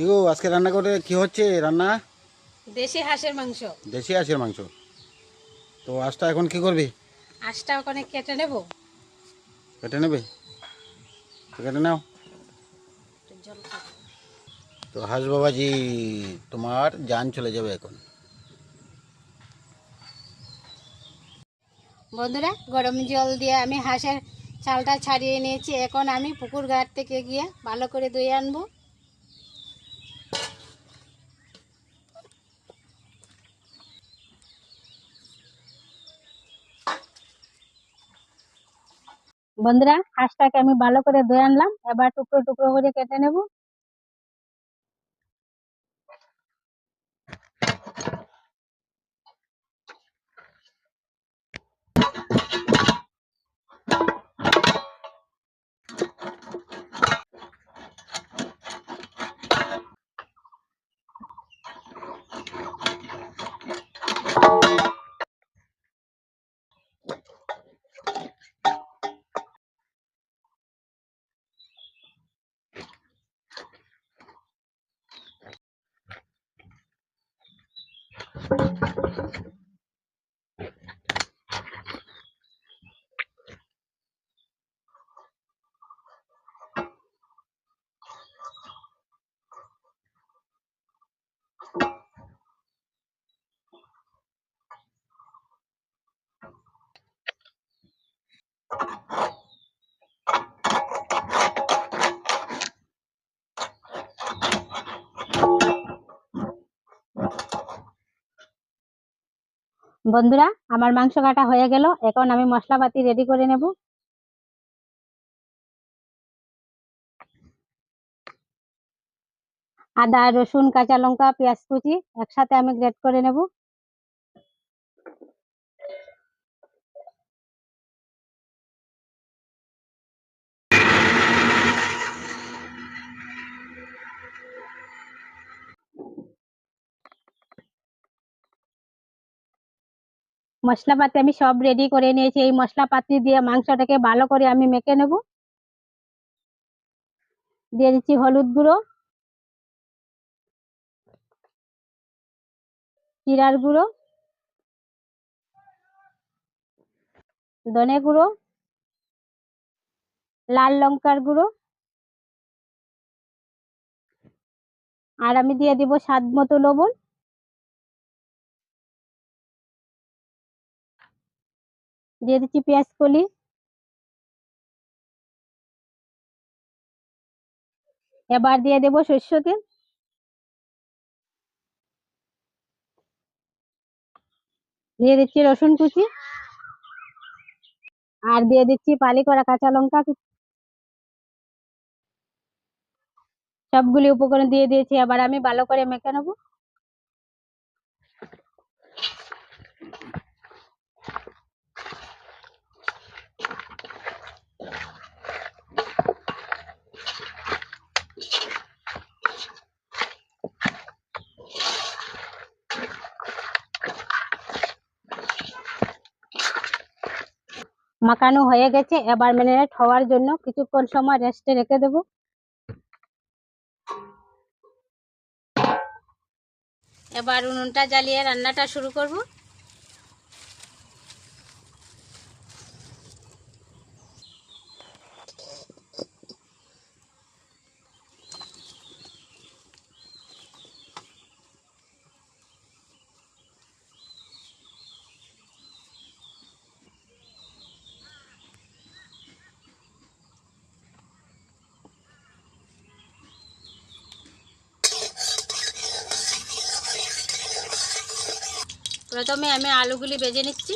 Ego আজকে রান্না করে কি হচ্ছে রান্না? দেশি হাঁসের মাংস। দেশি হাঁসের মাংস। তো আজটা এখন কি করবি? হাঁসটা ওখানে কেটে নেব। কেটে নেবে? কেটে নাও। তো হাঁস বাবাজি তোমার জান চলে যাবে এখন। বন্ধুরা গরম জল দিয়ে আমি হাঁসের চালটা ছাড়িয়ে নিয়েছি। এখন আমি পুকুর ঘাট থেকে গিয়ে ভালো করে ধুয়ে আনব। বন্ধুরা হাঁসটাকে আমি ভালো করে ধুয়ে আনলাম। এবার টুকরো টুকরো করে কেটে নেব। বন্ধুরা, আমার মাংস কাটা হয়ে গেল। এখন আমি মশলাপাতি রেডি করে নেব। আদা, রসুন, কাঁচা লঙ্কা, পেঁয়াজ কুচি একসাথে আমি গ্রেট করে নেব। মশলাপাতি আমি সব রেডি করে নিয়েছি। এই মশলাপাতি দিয়ে মাংসটাকে ভালো করে আমি মেখে নেব। দিয়ে দিচ্ছি হলুদ গুঁড়ো, জিরার গুঁড়ো, ধনে গুঁড়ো, লাল লঙ্কার গুঁড়ো, আর আমি দিয়ে দিব স্বাদ মতো লবণ। দিয়ে দিচ্ছি পেঁয়াজ কলি। এবার দিয়ে দেব সর্ষে তেল। দিয়ে দিচ্ছি রসুন কুচি। আর দিয়ে দিচ্ছি পালি করা কাঁচা লঙ্কা। সবগুলি উপকরণ দিয়ে দিয়েছি, এবার আমি ভালো করে মেখে নেব। মাখানো হয়ে গেছে। এবার ম্যারিনেট হওয়ার জন্য কিছুক্ষণ সময় রেস্টে রেখে দেব। এবার উনুনটা জ্বালিয়ে রান্নাটা শুরু করব। প্রথমে আমি আলুগুলি বেজে নিচ্ছি।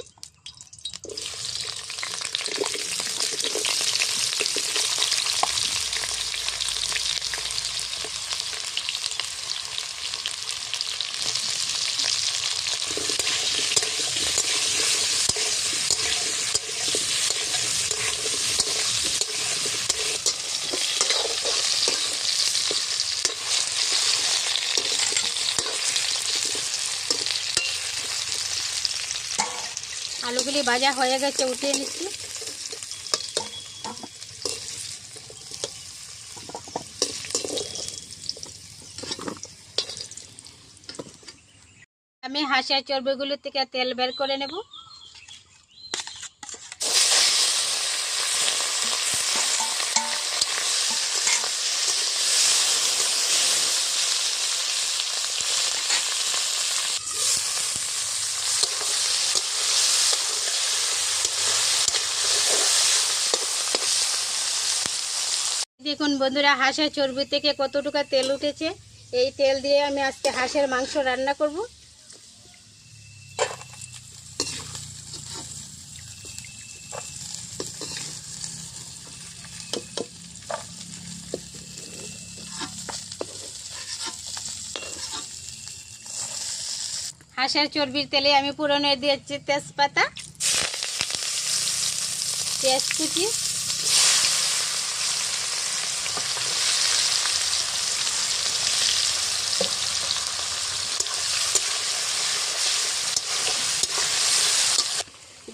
আলুগুলি ভাজা হয়ে গেছে উঠিয়ে নিচ্ছি। আমি হাঁসের চর্বিগুলো থেকে তেল বের করে নেব। দেখুন বন্ধুরা, হাঁসের চর্বি থেকে কতটুকু তেল উঠেছে? এই তেল দিয়ে আমি আজকে হাঁসের মাংস রান্না করব। হাঁসের চর্বির তেলে আমি পুরনো দিয়েছি তেজপাতা পেঁয়াজ কুচি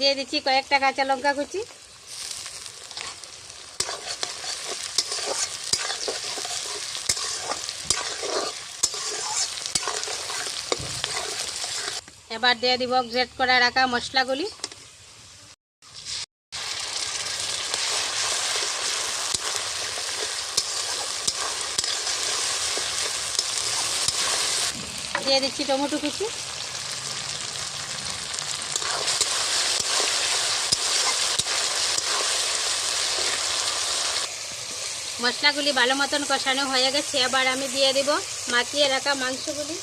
দিয়ে দিচ্ছি কয়েকটা কাঁচা লঙ্কা কুচি। এবার দিয়ে দিব গ্রেট করা রাখা মশলাগুলি। দিয়ে দিচ্ছি টমেটো কুচি। মশলাগুলি ভালো মতন কষানো হয়ে গেছে এবার আমি দিয়ে দেব মাখিয়ে রাখা মাংসগুলি।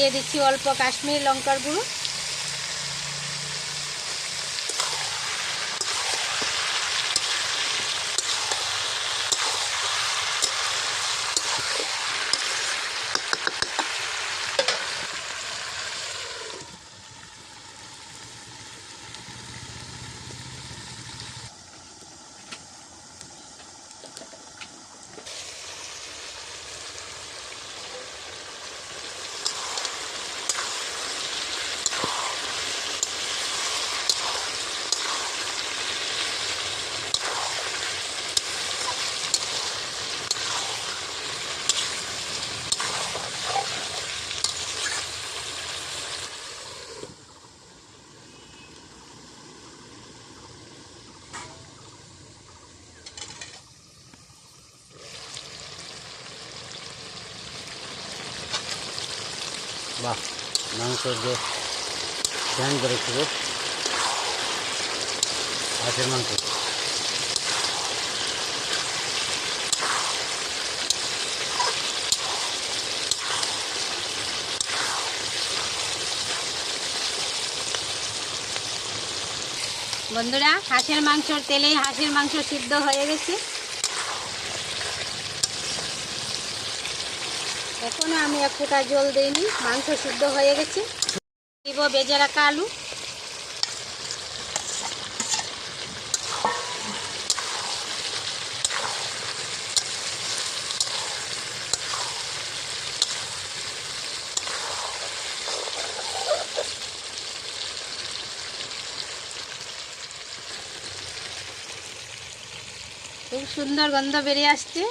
দিয়ে দিচ্ছি অল্প কাশ্মীরি লঙ্কার গুঁড়ো। বাহ মাংস যে ধ্যান করেছিল হাঁসের মাংস। বন্ধুরা, হাঁসের মাংসর তেলেই হাঁসের মাংস সিদ্ধ হয়ে গেছে। এখনও আমি এক ফোঁটা জল দিইনি, মাংস সিদ্ধ হয়ে গেছে। দিব বেজে রাখা আলু খুব সুন্দর গন্ধ বেরিয়ে আসছে।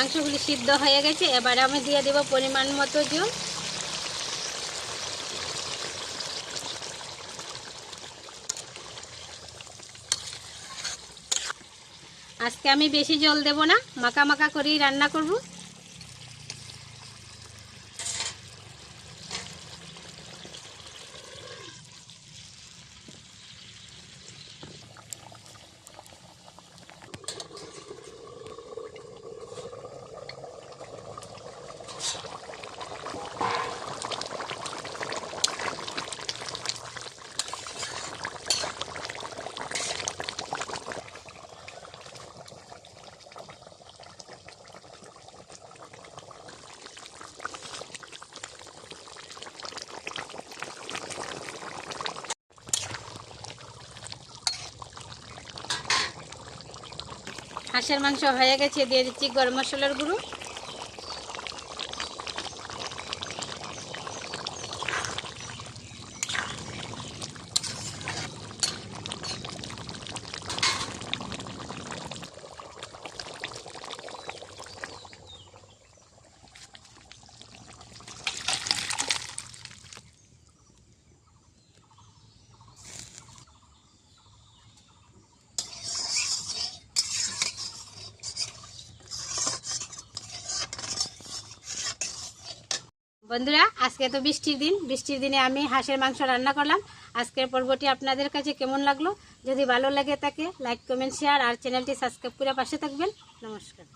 মাংসগুলি সিদ্ধ হয়ে গেছে, এবার আমি দিয়ে দেব পরিমাণ মতো জল। আজকে আমি বেশি জল দেব না, মাখা মাখা করেই রান্না করব। হাঁসের মাংস হয়ে গেছে দিয়ে দিচ্ছি গরম মশলার গুঁড়ো। বন্ধুরা, আজকে তো বৃষ্টির দিন। বৃষ্টির দিনে আমি হাঁসের মাংস রান্না করলাম। আজকের পর্বটি আপনাদের কাছে কেমন লাগল? যদি ভালো লাগে থাকে লাইক কমেন্ট শেয়ার আর চ্যানেলটি সাবস্ক্রাইব করে পাশে থাকবেন। নমস্কার।